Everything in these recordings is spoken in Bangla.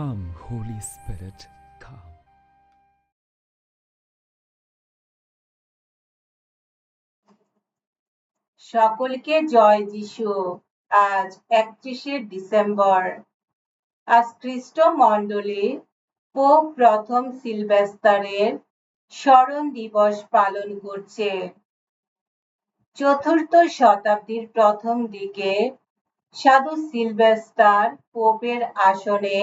Holy Spirit, come. সকলকে জয় যিশু। আজ একত্রিশে ডিসেম্বর। আজ খ্রিস্ট মণ্ডলী পোপ প্রথম সিলভেস্টারের স্মরণ দিবস পালন করছে। চতুর্থ শতাব্দীর প্রথম দিকে সাধু সিলভেস্টার পোপের আসনে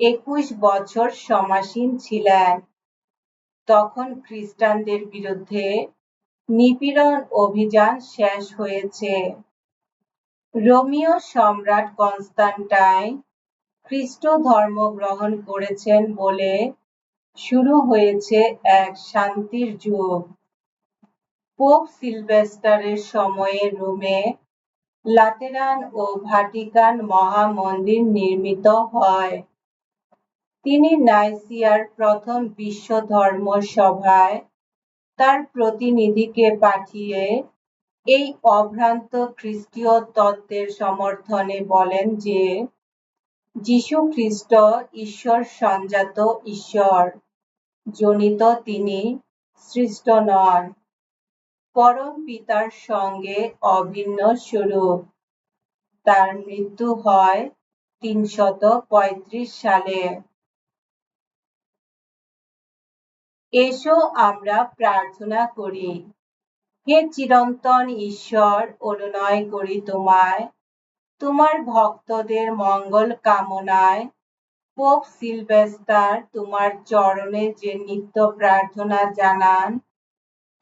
একুশ বছর সমাসীন ছিলেন। তখন খ্রিস্টানদের বিরুদ্ধে নিপীড়ন অভিযান শেষ হয়েছে। রোমীয় সম্রাট কনস্টান্টাইন খ্রিস্ট ধর্ম গ্রহণ করেছেন বলে শুরু হয়েছে এক শান্তির যুগ। পোপ সিলভেস্টারের সময়ে রোমে লাতেরান ও ভাটিকান মহামন্দির নির্মিত হয়। তিনি নাইসিয়ার প্রথম বিশ্ব ধর্ম সভায় তার প্রতিনিধিকে পাঠিয়ে এই অভ্রান্ত খ্রিস্টীয় তত্ত্বের সমর্থনে বলেন যে, যীশু খ্রিস্ট ঈশ্বর সঞ্জাত ঈশ্বর, জনিত তিনি সৃষ্ট নন। পরম পিতার সঙ্গে অভিন্ন স্বরূপ। তার মৃত্যু হয় তিনশত পঁয়ত্রিশ সালে। এসো আমরা প্রার্থনা করি। হে চিরন্তন ঈশ্বর, অনুনয় করি তোমায়। তোমার ভক্তদের মঙ্গল কামনায়। পোপ সিলভেস্টার, তোমার চরণে যে নিত্য প্রার্থনা জানান,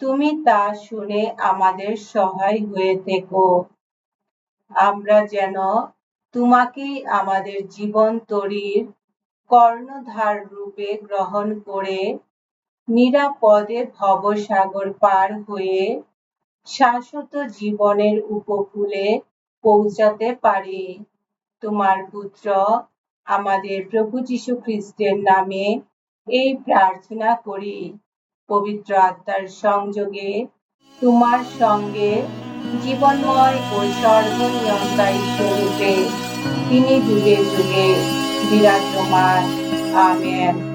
তুমি তা শুনে আমাদের সহায় হয়ে থেকো। আমরা যেন তোমাকেই আমাদের জীবন তরীর কর্ণধার রূপে গ্রহণ করে নিরাপদে ভবসাগর পার হয়ে শাশ্বত জীবনের উপকূলে পৌঁছাতে পারি। তোমার পুত্র আমাদের প্রভু যীশু খ্রিস্টের নামে এই প্রার্থনা করি। পবিত্র আত্মার সংযোগে তোমার সঙ্গে জীবনময় ও সর্বনিয়ন্তায়ী স্বরূপে তিনি যুগে যুগে বিরাজমান। আমেন।